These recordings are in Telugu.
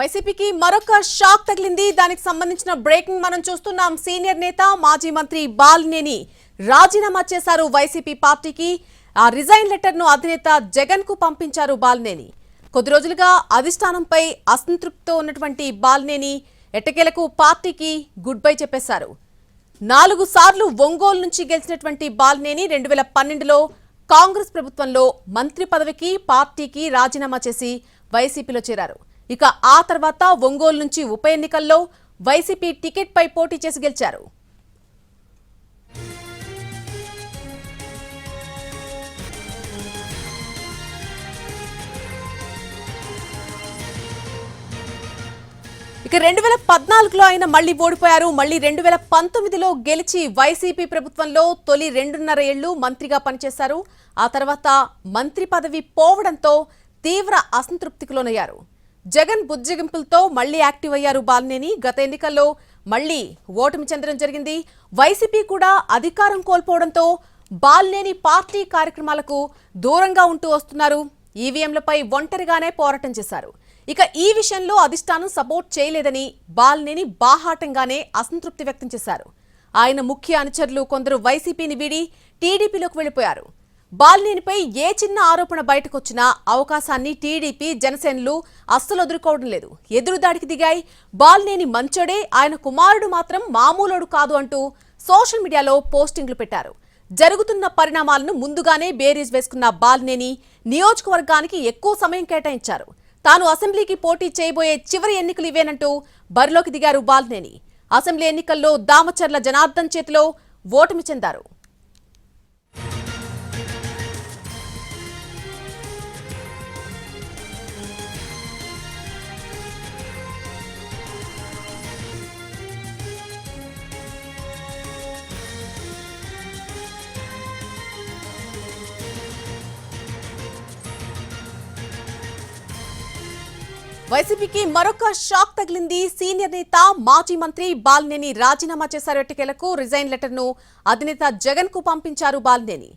వైసీపీకి మరొక షాక్ తగిలింది. దానికి సంబంధించిన బ్రేకింగ్ మనం చూస్తున్నాం. సీనియర్ నేత మాజీ మంత్రి బాలినేని రాజీనామా చేశారు వైసీపీ పార్టీకి. ఆ రిజైన్ లెటర్ను అధినేత జగన్కు పంపించారు బాలినేని. కొద్ది రోజులుగా అధిష్టానంపై అసంతృప్తితో ఉన్నటువంటి బాలినేని ఎట్టకేలకు పార్టీకి గుడ్ బై చెప్పేశారు. నాలుగు సార్లు ఒంగోలు నుంచి గెలిచినటువంటి బాలినేని రెండు వేల పన్నెండులో కాంగ్రెస్ ప్రభుత్వంలో మంత్రి పదవికి పార్టీకి రాజీనామా చేసి వైసీపీలో చేరారు. ఇక ఆ తర్వాత ఒంగోలు నుంచి ఉప ఎన్నికల్లో వైసీపీ టికెట్పై పోటీ చేసి గెలిచారు. ఇక రెండు వేల పద్నాలుగులో ఆయన మళ్ళీ ఓడిపోయారు. మళ్ళీ రెండు వేల పంతొమ్మిదిలో గెలిచి వైసీపీ ప్రభుత్వంలో తొలి రెండున్నర ఏళ్ళు మంత్రిగా పనిచేశారు. ఆ తర్వాత మంత్రి పదవి పోవడంతో తీవ్ర అసంతృప్తికి లోనయ్యారు. జగన్ బుజ్జగింపులతో మళ్ళీ యాక్టివ్ అయ్యారు బాలినేని. గత ఎన్నికల్లో మళ్ళీ ఓటమి చెందడం జరిగింది. వైసీపీ కూడా అధికారం కోల్పోవడంతో బాలినేని పార్టీ కార్యక్రమాలకు దూరంగా ఉంటూ వస్తున్నారు. ఈవీఎంలపై ఒంటరిగానే పోరాటం చేశారు. ఇక ఈ విషయంలో అధిష్టానం సపోర్ట్ చేయలేదని బాలినేని బాహాటంగానే అసంతృప్తి వ్యక్తం చేశారు. ఆయన ముఖ్య అనుచరులు కొందరు వైసీపీని వీడి టీడీపీలోకి వెళ్ళిపోయారు బాలినేనిపై ఏ చిన్న ఆరోపణ బయటకొచ్చినా అవకాశాన్ని టీడీపీ జనసేనలు అస్సలు ఎదుర్కోవడం లేదు ఎదురుదాడికి దిగాయి. బాలినేని మంచోడే ఆయన కుమారుడు మాత్రం మామూలోడు కాదు అంటూ సోషల్ మీడియాలో పోస్టింగ్లు పెట్టారు. జరుగుతున్న పరిణామాలను ముందుగానే బేరీజ్ వేసుకున్న బాలినేని నియోజకవర్గానికి ఎక్కువ సమయం కేటాయించారు. తాను అసెంబ్లీకి పోటీ చేయబోయే చివరి ఎన్నికలు ఇవేనంటూ బరిలోకి దిగారు బాలినేని. అసెంబ్లీ ఎన్నికల్లో దామచర్ల జనార్దన్ చేతిలో ఓటమి చెందారు. వైసీపీకి మరొక షాక్ తగిలింది సీనియర్ నేత మాజీ మంత్రి బాలినేని రాజీనామా చేశారు. ఎట్టకేలకు రిజైన్ లెటర్ను అధినేత జగన్కు పంపించారు బాలినేని.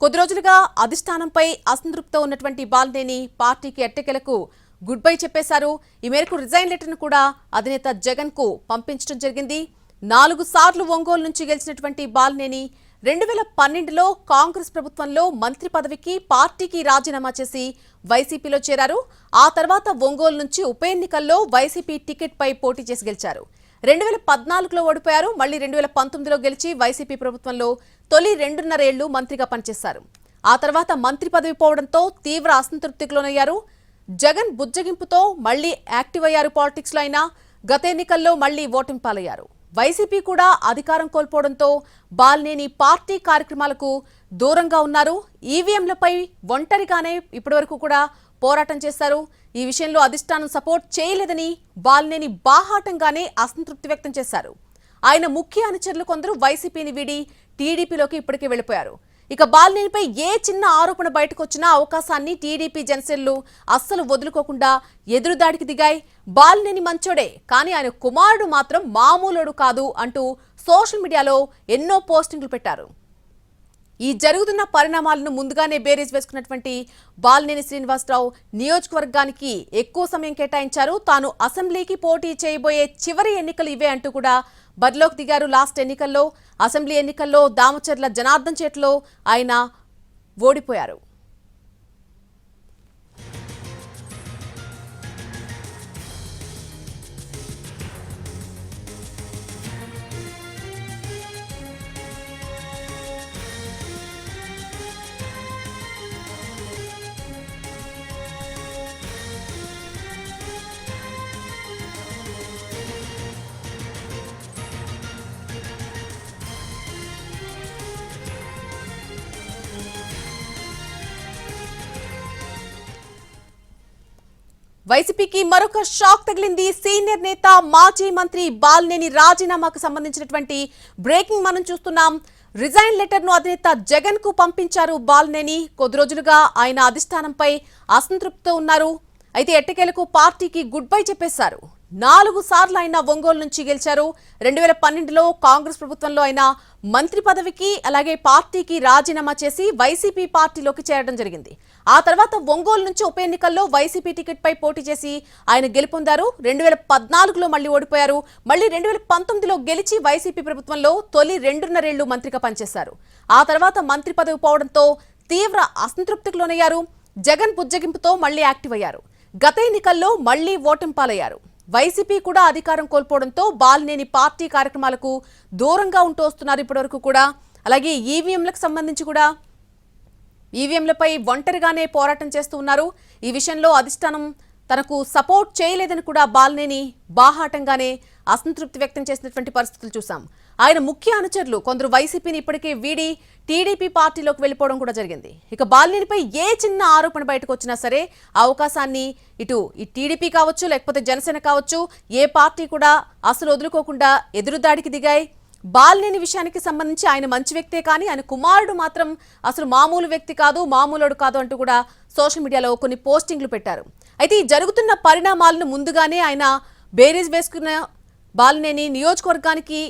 కొద్ది రోజులుగా అధిష్టానంపై అసంతృప్తితో ఉన్నటువంటి బాలినేని పార్టీకి ఎట్టకేలకు గుడ్ బై చెప్పేశారు. ఈ మేరకు రిజైన్ లెటర్ను కూడా అధినేత జగన్కు పంపించడం జరిగింది. నాలుగు సార్లు ఒంగోలు నుంచి గెలిచినటువంటి బాలినేని రెండు వేల పన్నెండులో కాంగ్రెస్ ప్రభుత్వంలో మంత్రి పదవికి పార్టీకి రాజీనామా చేసి వైసీపీలో చేరారు. ఆ తర్వాత ఒంగోలు నుంచి ఉప ఎన్నికల్లో వైసీపీ టికెట్పై పోటీ చేసి గెలిచారు. రెండు వేల పద్నాలుగులో ఓడిపోయారు. మళ్ళీ రెండు వేల పంతొమ్మిదిలో గెలిచి వైసీపీ ప్రభుత్వంలో తొలి రెండున్నరేళ్ళు మంత్రిగా పనిచేశారు. ఆ తర్వాత మంత్రి పదవి పోవడంతో తీవ్ర అసంతృప్తికి లోనయ్యారు. జగన్ బుజ్జగింపుతో మళ్ళీ యాక్టివ్ అయ్యారు పాలిటిక్స్లో అయినా. గత ఎన్నికల్లో మళ్ళీ ఓటింపాలయ్యారు వైసీపీ కూడా అధికారం కోల్పోవడంతో బాల్నేని పార్టీ కార్యక్రమాలకు దూరంగా ఉన్నారు. ఈవీఎంలపై ఒంటరిగానే ఇప్పటివరకు కూడా పోరాటం చేశారు. ఈ విషయంలో అధిష్టానం సపోర్ట్ చేయలేదని బాల్నేని బాహాటంగానే అసంతృప్తి వ్యక్తం చేశారు. ఆయన ముఖ్య అనుచరులు కొందరు వైసీపీని వీడి టీడీపీలోకి ఇప్పటికే వెళ్ళిపోయారు ఇక బాలినేనిపై ఏ చిన్న ఆరోపణ బయటకు వచ్చినా అవకాశాన్ని టీడీపీ జనసేనలు అస్సలు వదులుకోకుండా ఎదురుదాడికి దిగాయి. బాలినేని మంచోడే కానీ ఆయన కుమారుడు మాత్రం మామూలుడు కాదు అంటూ సోషల్ మీడియాలో ఎన్నో పోస్టింగ్లు పెట్టారు. ఈ జరుగుతున్న పరిణామాలను ముందుగానే బేరీజ్ వేసుకున్నటువంటి బాలినేని శ్రీనివాసరావు నియోజకవర్గానికి ఎక్కువ సమయం కేటాయించారు. తాను అసెంబ్లీకి పోటీ చేయబోయే చివరి ఎన్నికలు ఇవే అంటూ కూడా బరిలోకి దిగారు లాస్ట్ ఎన్నికల్లో. అసెంబ్లీ ఎన్నికల్లో దామచర్ల జనార్దన్ చేతిలో ఆయన ఓడిపోయారు. వైసీపీకి మరొక షాక్ తగిలింది సీనియర్ నేత మాజీ మంత్రి బాలినేని రాజీనామాకు సంబంధించినటువంటి బ్రేకింగ్ మనం చూస్తున్నాం. రిజైన్ లెటర్ను అధినేత జగన్కు పంపించారు బాలినేని. కొద్ది రోజులుగా ఆయన అధిష్టానంపై అసంతృప్తితో ఉన్నారు. అయితే ఎట్టకేలకు పార్టీకి గుడ్ బై చెప్పేశారు. నాలుగు సార్లు ఆయన ఒంగోలు నుంచి గెలిచారు. రెండు వేల పన్నెండులో కాంగ్రెస్ ప్రభుత్వంలో ఆయన మంత్రి పదవికి అలాగే పార్టీకి రాజీనామా చేసి వైసీపీ పార్టీలోకి చేరడం జరిగింది. ఆ తర్వాత ఒంగోలు నుంచి ఉప ఎన్నికల్లో వైసీపీ టికెట్ పై పోటీ చేసి ఆయన గెలుపొందారు. రెండు వేల పద్నాలుగులో మళ్ళీ ఓడిపోయారు. మళ్ళీ రెండు వేల పంతొమ్మిదిలో గెలిచి వైసీపీ ప్రభుత్వంలో తొలి రెండున్నరేళ్ళు మంత్రిగా పనిచేశారు. ఆ తర్వాత మంత్రి పదవి పోవడంతో తీవ్ర అసంతృప్తికి లోనయ్యారు. జగన్ బుజ్జగింపుతో మళ్ళీ యాక్టివ్ అయ్యారు. గత ఎన్నికల్లో మళ్ళీ ఓటింపాలయ్యారు వైసీపీ కూడా అధికారం కోల్పోవడంతో బాలినేని పార్టీ కార్యక్రమాలకు దూరంగా ఉంటూ వస్తున్నారు ఇప్పటివరకు కూడా. అలాగే ఈవీఎంలకు సంబంధించి కూడా ఈవీఎంలపై ఒంటరిగానే పోరాటం చేస్తూ ఉన్నారు. ఈ విషయంలో అధిష్టానం తనకు సపోర్ట్ చేయలేదని కూడా బాలినేని బాహాటంగానే అసంతృప్తి వ్యక్తం చేసినటువంటి పరిస్థితులు చూసాం ఆయన ముఖ్య అనుచరులు కొందరు వైసీపీని ఇప్పటికే వీడి టీడీపీ పార్టీలోకి వెళ్ళిపోవడం కూడా జరిగింది. ఇక బాలినేనిపై ఏ చిన్న ఆరోపణ బయటకు వచ్చినా సరే ఆ అవకాశాన్ని ఇటు ఈ టీడీపీ కావచ్చు లేకపోతే జనసేన కావచ్చు ఏ పార్టీ కూడా అసలు వదులుకోకుండా ఎదురుదాడికి దిగాయి. బాలినేని విషయానికి సంబంధించి ఆయన మంచి వ్యక్తే కానీ ఆయన కుమారుడు మాత్రం అసలు మామూలు వ్యక్తి కాదు మామూలుడు కాదు అంటూ కూడా సోషల్ మీడియాలో కొన్ని పోస్టింగ్లు పెట్టారు. అయితే ఈ జరుగుతున్న పరిణామాలను ముందుగానే ఆయన బేరీజ్ వేసుకున్న బాలినేని నియోజకవర్గానికి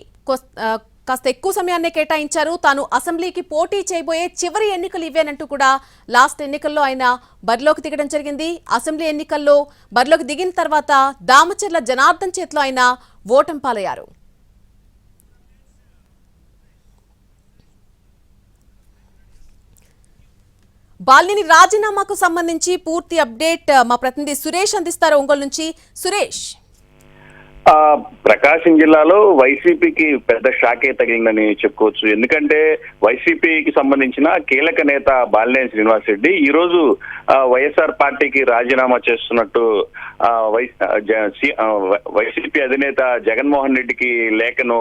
కాస్త ఎక్కువ సమయాన్నే కేటాయించారు. తాను అసెంబ్లీకి పోటీ చేయబోయే చివరి ఎన్నికలు ఇవేనంటూ కూడా లాస్ట్ ఎన్నికల్లో ఆయన బరిలోకి దిగడం జరిగింది. అసెంబ్లీ ఎన్నికల్లో బరిలోకి దిగిన తర్వాత దామచర్ల జనార్దన్ చేతిలో ఆయన ఓటం పాలయ్యారు. బాలిని రాజీనామాకు సంబంధించి పూర్తి అప్డేట్ మా ప్రతినిధి సురేష్ అందిస్తారు ఒంగోలు నుంచి. సురేష్. ఆ ప్రకాశం జిల్లాలో వైసీపీకి పెద్ద షాకే తగిలిందని చెప్పుకోవచ్చు. ఎందుకంటే వైసీపీకి సంబంధించిన కీలక నేత బాలినేని శ్రీనివాస్ రెడ్డి ఈ రోజు వైఎస్ఆర్ పార్టీకి రాజీనామా చేస్తున్నట్టు వైసీపీ అధినేత జగన్మోహన్ రెడ్డికి లేఖను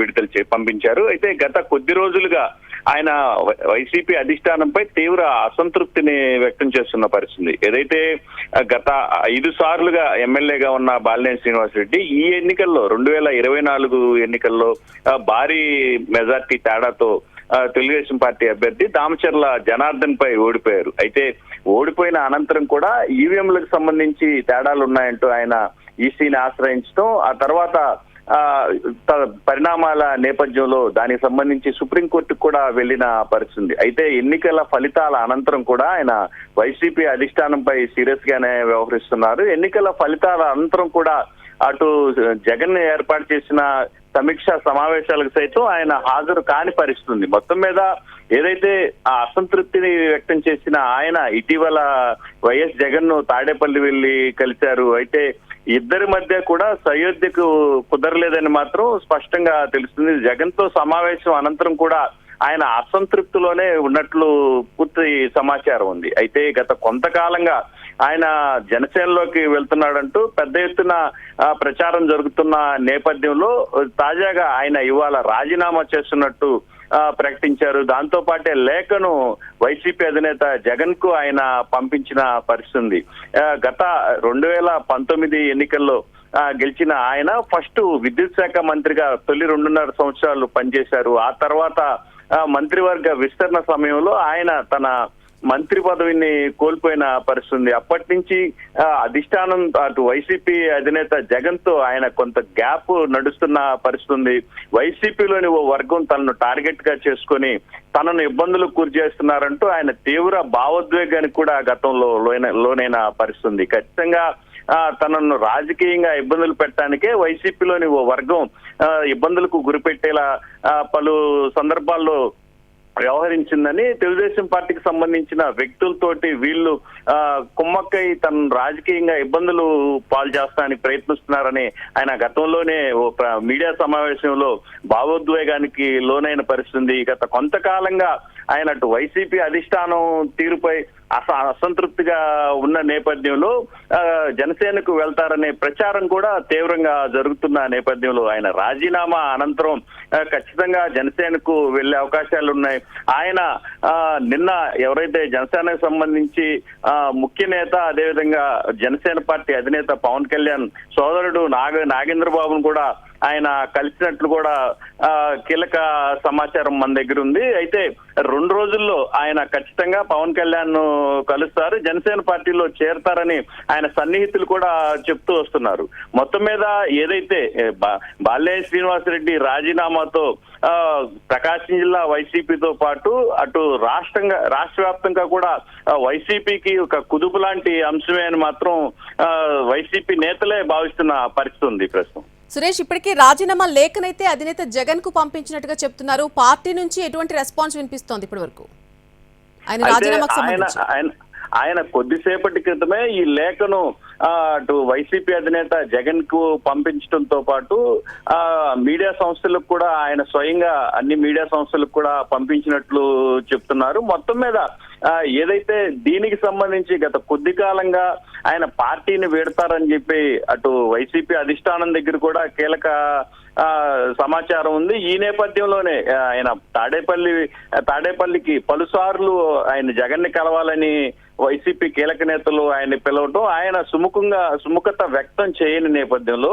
విడుదల చే పంపించారు. అయితే గత కొద్ది రోజులుగా ఆయన వై- వైసీపీ అధిష్టానంపై తీవ్ర అసంతృప్తిని వ్యక్తం చేస్తున్న పరిస్థితి. ఏదైతే గత ఐదు సార్లుగా ఎమ్మెల్యేగా ఉన్న బాలినేని శ్రీనివాస్ రెడ్డి ఈ ఎన్నికల్లో రెండు వేల ఇరవై నాలుగు ఎన్నికల్లో భారీ మెజార్టీ తేడాతో తెలుగుదేశం పార్టీ అభ్యర్థి దామచర్ల జనార్దన్ పై ఓడిపోయారు. అయితే ఓడిపోయిన అనంతరం కూడా ఈవీఎంలకు సంబంధించి తేడాలు ఉన్నాయంటూ ఆయన ఈసీని ఆశ్రయించడం ఆ తర్వాత పరిణామాల నేపథ్యంలో దానికి సంబంధించి సుప్రీంకోర్టుకు కూడా వెళ్ళిన పరిస్థితి అయితే ఎన్నికల ఫలితాల అనంతరం కూడా ఆయన వైసీపీ అధిష్టానంపై సీరియస్ గానే వ్యవహరిస్తున్నారు. ఎన్నికల ఫలితాల అనంతరం కూడా అటు జగన్ ఏర్పాటు చేసిన సమీక్ష సమావేశాలకు సైతం ఆయన హాజరు కాని పరిస్థితుంది మొత్తం మీద ఏదైతే ఆ అసంతృప్తిని వ్యక్తం చేసిన ఆయన ఇటీవల వైఎస్ జగన్ను తాడేపల్లి వెళ్ళి కలిశారు. అయితే ఇద్దరి మధ్య కూడా సయోధ్యకు కుదరలేదని మాత్రం స్పష్టంగా తెలుస్తుంది. జగన్తో సమావేశం అనంతరం కూడా ఆయన అసంతృప్తిలోనే ఉన్నట్లు పూర్తి సమాచారం ఉంది. అయితే గత కొంతకాలంగా ఆయన జనసేనలోకి వెళ్తున్నాడంటూ పెద్ద ఎత్తున ప్రచారం జరుగుతున్న నేపథ్యంలో తాజాగా ఆయన ఇవాళ రాజీనామా చేస్తున్నట్టు ప్రకటించారు. దాంతో పాటే లేఖను వైసీపీ అధినేత జగన్కు ఆయన పంపించిన పరిస్థితి ఉంది గత రెండు వేల పంతొమ్మిది ఎన్నికల్లో గెలిచిన ఆయన ఫస్ట్ విద్యుత్ శాఖ మంత్రిగా తొలి రెండున్నర సంవత్సరాలు పనిచేశారు. ఆ తర్వాత మంత్రివర్గ విస్తరణ సమయంలో ఆయన తన మంత్రి పదవిని కోల్పోయిన పరిస్థితి ఉంది. అప్పటి నుంచి అధిష్టానం అటు వైసీపీ అధినేత జగన్తో ఆయన కొంత గ్యాప్ నడుస్తున్న పరిస్థితి ఉంది. వైసీపీలోని ఓ వర్గం తనను టార్గెట్గా చేసుకొని తనను ఇబ్బందులకు గురి చేస్తున్నారంటూ ఆయన తీవ్ర భావోద్వేగానికి కూడా గతంలో లోనైన పరిస్థితి ఉంది. ఖచ్చితంగా ఆ, తనను రాజకీయంగా ఇబ్బందులు పెట్టడానికే వైసీపీలోని ఓ వర్గం ఆ, ఇబ్బందులకు గురిపెట్టేలా పలు సందర్భాల్లో వ్యవహరించిందని తెలుగుదేశం పార్టీకి సంబంధించిన వ్యక్తులతోటి వీళ్ళు ఆ, కుమ్మక్కై తన రాజకీయంగా ఇబ్బందులు పాలు చేస్తానికి ప్రయత్నిస్తున్నారని ఆయన గతంలోనే ఓ ప్ర- మీడియా సమావేశంలో భావోద్వేగానికి లోనైన పరిస్థితి గత కొంతకాలంగా ఆయన అటు వైసీపీ అధిష్టానం తీరుపై అస అసంతృప్తిగా ఉన్న నేపథ్యంలో జనసేనకు వెళ్తారనే ప్రచారం కూడా తీవ్రంగా జరుగుతున్న నేపథ్యంలో ఆయన రాజీనామా అనంతరం ఖచ్చితంగా జనసేనకు వెళ్ళే అవకాశాలు ఉన్నాయి. ఆయన నిన్న ఎవరైతే జనసేనకు సంబంధించి ముఖ్య నేత అదేవిధంగా జనసేన పార్టీ అధినేత పవన్ కళ్యాణ్ సోదరుడు నాగ నాగేంద్ర బాబును కూడా ఆయన కలిసినట్లు కూడా ఆ, కీలక సమాచారం మన దగ్గర ఉంది. అయితే రెండు రోజుల్లో ఆయన ఖచ్చితంగా పవన్ కళ్యాణ్ను కలుస్తారు. జనసేన పార్టీలో చేరతారని ఆయన సన్నిహితులు కూడా చెప్తూ వస్తున్నారు. మొత్తం మీద ఏదైతే బా- బాల్య శ్రీనివాసరెడ్డి రాజీనామాతో ఆ, ప్రకాశం జిల్లా వైసీపీతో పాటు అటు రాష్ట్రంగా రాష్ట్ర వ్యాప్తంగా కూడా వైసీపీకి ఒక కుదుపు లాంటి అంశమే అని మాత్రం ఆ, వైసీపీ నేతలే భావిస్తున్న పరిస్థితి ఉంది ప్రస్తుతం. సురేష్ ఇప్పటికీ రాజీనామా లేఖనైతే అధినేత జగన్కు పంపించినట్టుగా చెప్తున్నారు. పార్టీ నుంచి ఎటువంటి రెస్పాన్స్ వినిపిస్తోంది ఇప్పటి వరకు? ఆయన రాజీనామాకు ఆయన కొద్దిసేపటి క్రితమే ఈ లేఖను అటు వైసీపీ అధినేత జగన్కు పంపించడంతో పాటు ఆ మీడియా సంస్థలకు కూడా ఆయన స్వయంగా అన్ని మీడియా సంస్థలకు కూడా పంపించినట్లు చెప్తున్నారు. మొత్తం మీద ఏదైతే దీనికి సంబంధించి గత కొద్ది కాలంగా ఆయన పార్టీని వేడతారని చెప్పి అటు వైసీపీ అధిష్టానం దగ్గర కూడా కీలక ఆ, సమాచారం ఉంది. ఈ నేపథ్యంలోనే ఆయన తాడేపల్లి తాడేపల్లికి పలుసార్లు ఆయన జగన్ని కలవాలని వైసీపీ కీలక నేతలు ఆయన పిలవటం ఆయన సుముఖంగా సుముఖత వ్యక్తం చేయని నేపథ్యంలో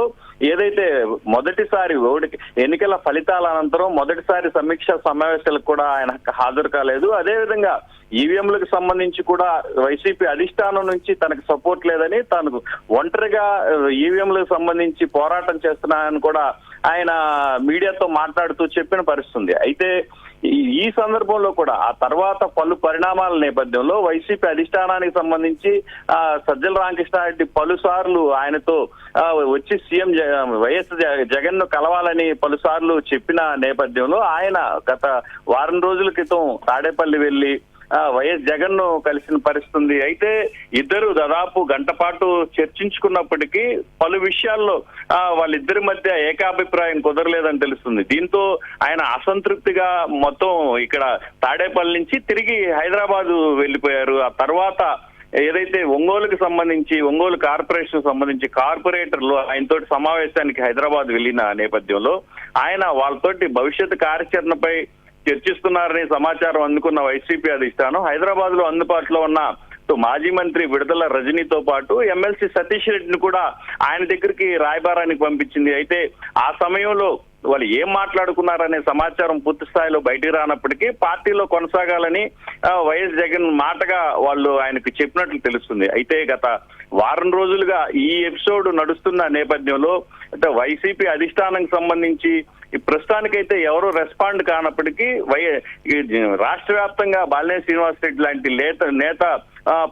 ఏదైతే మొదటిసారి ఓడికి ఎన్నికల ఫలితాల అనంతరం మొదటిసారి సమీక్ష సమావేశాలకు కూడా ఆయన హాజరు కాలేదు. అదేవిధంగా ఈవీఎంలకు సంబంధించి కూడా వైసీపీ అధిష్టానం నుంచి తనకు సపోర్ట్ లేదని తనకు ఒంటరిగా ఈవీఎంలకు సంబంధించి పోరాటం చేస్తున్నానని కూడా ఆయన మీడియాతో మాట్లాడుతూ చెప్పిన పరిస్థితుంది అయితే ఈ- ఈ సందర్భంలో కూడా ఆ తర్వాత పలు పరిణామాల నేపథ్యంలో వైసీపీ అధిష్టానానికి సంబంధించి ఆ సజ్జల రామకృష్ణారెడ్డి పలుసార్లు ఆయనతో వచ్చి సీఎం జ- వైఎస్ జగన్ను కలవాలని పలుసార్లు చెప్పిన నేపథ్యంలో ఆయన గత వారం రోజుల క్రితం తాడేపల్లి వెళ్ళి వైఎస్ జగన్ను కలిసిన పరిస్థితి ఉంది అయితే ఇద్దరు దాదాపు గంట పాటు చర్చించుకున్నప్పటికీ పలు విషయాల్లో వాళ్ళిద్దరి మధ్య ఏకాభిప్రాయం కుదరలేదని తెలుస్తుంది. దీంతో ఆయన అసంతృప్తిగా మొత్తం ఇక్కడ తాడేపల్లి నుంచి తిరిగి హైదరాబాద్ వెళ్ళిపోయారు. ఆ తర్వాత ఏదైతే ఒంగోలుకు సంబంధించి ఒంగోలు కార్పొరేషన్ సంబంధించి కార్పొరేటర్లు ఆయనతోటి సమావేశానికి హైదరాబాద్ వెళ్ళిన నేపథ్యంలో ఆయన వాళ్ళతోటి భవిష్యత్ కార్యాచరణపై చర్చిస్తున్నారని సమాచారం అందుకున్న వైసీపీ అధిష్టానం హైదరాబాద్లో అందుబాటులో ఉన్న మాజీ మంత్రి విడుదల రజనీతో పాటు ఎమ్మెల్సీ సతీష్ రెడ్డిని కూడా ఆయన దగ్గరికి రాయబారానికి పంపించింది. అయితే ఆ సమయంలో వాళ్ళు ఏం మాట్లాడుకున్నారనే సమాచారం పూర్తి స్థాయిలో బయటికి రానప్పటికీ పార్టీలో కొనసాగాలని వైఎస్ జగన్ మాటగా వాళ్ళు ఆయనకు చెప్పినట్లు తెలుస్తుంది. అయితే గత వారం రోజులుగా ఈ ఎపిసోడ్ నడుస్తున్న నేపథ్యంలో అంటే వైసీపీ అధిష్టానానికి సంబంధించి ఈ ప్రస్తుతానికైతే ఎవరు రెస్పాండ్ కానప్పటికీ వై ఈ రాష్ట్ర వ్యాప్తంగా బాలినేని శ్రీనివాస్ రెడ్డి లాంటి లేత నేత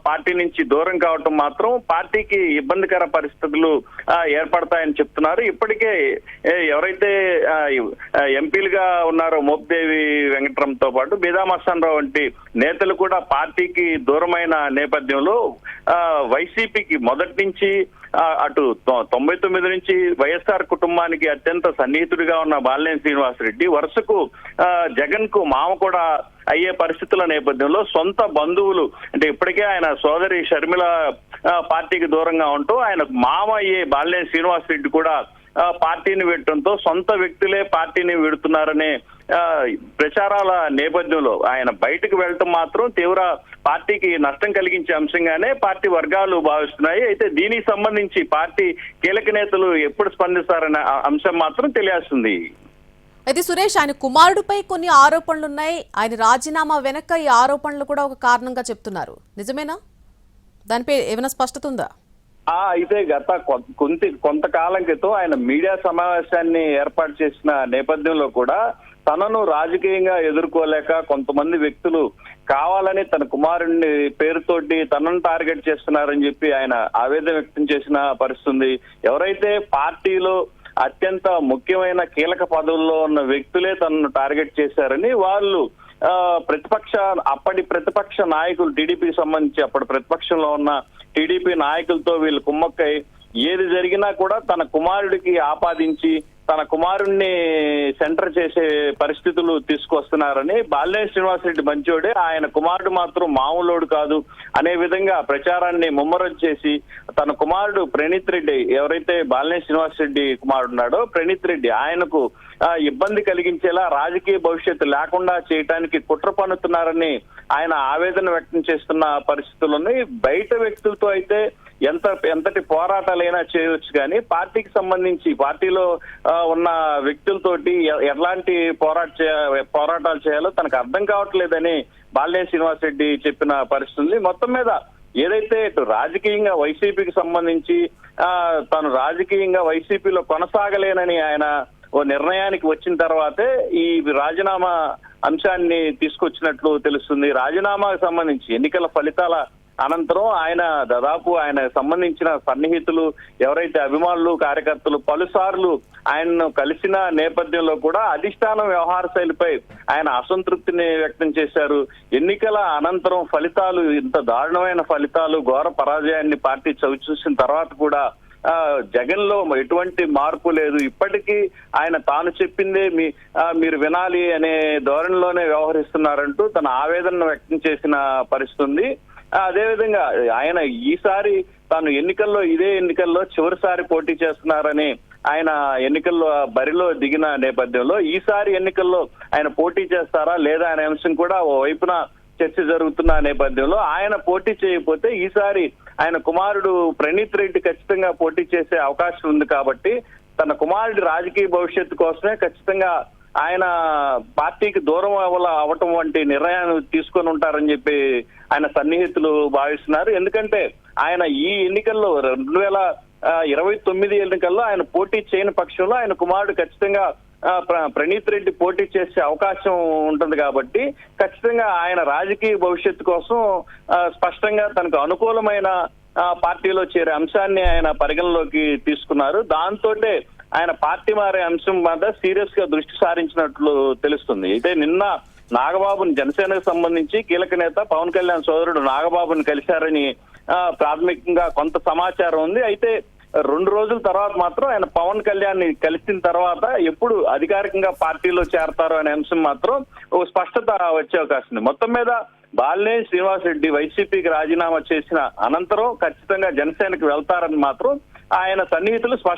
పార్టీ నుంచి దూరం కావటం మాత్రం పార్టీకి ఇబ్బందికర పరిస్థితులు ఏర్పడతాయని చెప్తున్నారు. ఇప్పటికే ఎవరైతే ఎంపీలుగా ఉన్నారో మోపిదేవి వెంకటరంతో పాటు బీదామస్తానరావు వంటి నేతలు కూడా పార్టీకి దూరమైన నేపథ్యంలో వైసీపీకి మొదటి నుంచి అటు తొంభై తొమ్మిది నుంచి వైఎస్ఆర్ కుటుంబానికి అత్యంత సన్నిహితుడిగా ఉన్న బాలినేని శ్రీనివాసరెడ్డి వరుసకు జగన్కు మామ కూడా అయ్యే పరిస్థితుల నేపథ్యంలో సొంత బంధువులు అంటే ఇప్పటికే ఆయన సోదరి షర్మిల పార్టీకి దూరంగా ఉంటూ ఆయన మామ అయ్యే బాలినేని శ్రీనివాసరెడ్డి కూడా పార్టీని విడటంతో సొంత వ్యక్తులే పార్టీని విడుతున్నారనే ఆ, ప్రచారాల నేపథ్యంలో ఆయన బయటకు వెళ్ళటం మాత్రం తీవ్ర పార్టీకి నష్టం కలిగించే అంశంగానే పార్టీ వర్గాలు భావిస్తున్నాయి. అయితే దీనికి సంబంధించి పార్టీ కీలక నేతలు ఎప్పుడు స్పందిస్తారనే అంశం మాత్రం తెలియాల్సింది. అయితే సురేష్ ఆయన కుమారుడిపై కొన్ని ఆరోపణలు ఉన్నాయి ఆయన రాజీనామా వెనక ఈ ఆరోపణలు కూడా ఒక కారణంగా చెప్తున్నారు. నిజమేనా? దానిపై ఏమైనా స్పష్టత ఉందా? ఆ అయితే గత కొ- కొంత కొంతకాలం క్రితం ఆయన మీడియా సమావేశాన్ని ఏర్పాటు చేసిన నేపథ్యంలో కూడా తనను రాజకీయంగా ఎదుర్కోలేక కొంతమంది వ్యక్తులు కావాలని తన కుమారుడిని పేరుతోటి తనను టార్గెట్ చేస్తున్నారని చెప్పి ఆయన ఆవేదన వ్యక్తం చేసిన పరిస్థితి ఎవరైతే పార్టీలో అత్యంత ముఖ్యమైన కీలక పదవుల్లో ఉన్న వ్యక్తులే తనను టార్గెట్ చేశారని వాళ్ళు ఆ, ప్రతిపక్ష అప్పటి ప్రతిపక్ష నాయకులు టీడీపీకి సంబంధించి అప్పటి ప్రతిపక్షంలో ఉన్న టీడీపీ నాయకులతో వీళ్ళు కుమ్మక్కై ఏది జరిగినా కూడా తన కుమారుడికి ఆపాదించి తన కుమారుణ్ణి సెంటర్ చేసే పరిస్థితులు తీసుకొస్తున్నారని బాలినేని శ్రీనివాసరెడ్డి మంచోడే. ఆయన కుమారుడు మాత్రం మామూలోడు కాదు. అనే విధంగా ప్రచారాన్ని ముమ్మరం చేసి తన కుమారుడు ప్రణీత్ రెడ్డి ఎవరైతే బాలినేని శ్రీనివాసరెడ్డి కుమారుడు ఉన్నాడో ప్రణీత్ రెడ్డి ఆయనకు ఇబ్బంది కలిగించేలా రాజకీయ భవిష్యత్తు లేకుండా చేయటానికి కుట్ర పన్నుతున్నారని ఆయన ఆవేదన వ్యక్తం చేస్తున్న పరిస్థితులు ఉన్నాయి. బయట వ్యక్తులతో అయితే ఎంత ఎంతటి పోరాటాలైనా చేయవచ్చు కానీ పార్టీకి సంబంధించి పార్టీలో ఉన్న వ్యక్తులతోటి ఎలాంటి పోరాట పోరాటాలు చేయాలో తనకు అర్థం కావట్లేదని బాలినేని శ్రీనివాస్ రెడ్డి చెప్పిన పరిస్థితి ఉంది. మొత్తం మీద ఏదైతే ఇటు రాజకీయంగా వైసీపీకి సంబంధించి తాను రాజకీయంగా వైసీపీలో కొనసాగలేనని ఆయన ఓ నిర్ణయానికి వచ్చిన తర్వాతే ఈ రాజీనామా అంశాన్ని తీసుకొచ్చినట్లు తెలుస్తుంది. రాజీనామాకు సంబంధించి ఎన్నికల ఫలితాల అనంతరం ఆయన దాదాపు ఆయన సంబంధించిన సన్నిహితులు ఎవరైతే అభిమానులు కార్యకర్తలు పలుసార్లు ఆయనను కలిసిన నేపథ్యంలో కూడా అధిష్టానం వ్యవహార శైలిపై ఆయన అసంతృప్తిని వ్యక్తం చేశారు. ఎన్నికల అనంతరం ఫలితాలు ఇంత దారుణమైన ఫలితాలు ఘోర పరాజయాన్ని పార్టీ చవి చూసిన తర్వాత కూడా జగన్లో ఎటువంటి మార్పు లేదు. ఇప్పటికీ ఆయన తాను చెప్పిందే మీ మీరు వినాలి అనే ధోరణిలోనే వ్యవహరిస్తున్నారంటూ తన ఆవేదనను వ్యక్తం చేసిన పరిస్థితి ఉంది. అదేవిధంగా ఆయన ఈసారి తాను ఎన్నికల్లో ఇదే ఎన్నికల్లో చివరిసారి పోటీ చేస్తున్నారని ఆయన ఎన్నికల్లో బరిలో దిగిన నేపథ్యంలో ఈసారి ఎన్నికల్లో ఆయన పోటీ చేస్తారా లేదా అనే అంశం కూడా ఓ వైపున చర్చ జరుగుతున్న నేపథ్యంలో ఆయన పోటీ చేయకపోతే ఈసారి ఆయన కుమారుడు ప్రణీత్ రెడ్డి ఖచ్చితంగా పోటీ చేసే అవకాశం ఉంది కాబట్టి తన కుమారుడి రాజకీయ భవిష్యత్తు కోసమే ఖచ్చితంగా ఆయన పార్టీకి దూరం అవ్వాల అవటం వంటి నిర్ణయాన్ని తీసుకొని ఉంటారని చెప్పి ఆయన సన్నిహితులు భావిస్తున్నారు. ఎందుకంటే ఆయన ఈ ఎన్నికల్లో రెండు వేల ఇరవై తొమ్మిది ఎన్నికల్లో ఆయన పోటీ చేయని పక్షంలో ఆయన కుమారుడు ఖచ్చితంగా ప్రణీత్ రెడ్డి పోటీ చేసే అవకాశం ఉంటుంది కాబట్టి ఖచ్చితంగా ఆయన రాజకీయ భవిష్యత్తు కోసం స్పష్టంగా తనకు అనుకూలమైన పార్టీలో చేరే అంశాన్ని ఆయన పరిగణలోకి తీసుకున్నారు. దాంతో ఆయన పార్టీ మారే అంశం మీద సీరియస్గా దృష్టి సారించినట్లు తెలుస్తుంది. అయితే నిన్న నాగబాబుని జనసేనకు సంబంధించి కీలక నేత పవన్ కళ్యాణ్ సోదరుడు నాగబాబుని కలిశారని ప్రాథమికంగా కొంత సమాచారం ఉంది. అయితే రెండు రోజుల తర్వాత మాత్రం ఆయన పవన్ కళ్యాణ్ని కలిసిన తర్వాత ఎప్పుడు అధికారికంగా పార్టీలో చేరతారు అనే అంశం మాత్రం ఒక స్పష్టత వచ్చే అవకాశం ఉంది. మొత్తం మీద బాలినేని శ్రీనివాస్ రెడ్డి వైసీపీకి రాజీనామా చేసిన అనంతరం ఖచ్చితంగా జనసేనకి వెళ్తారని మాత్రం ఆయన సన్నిహితులు స్పష్టం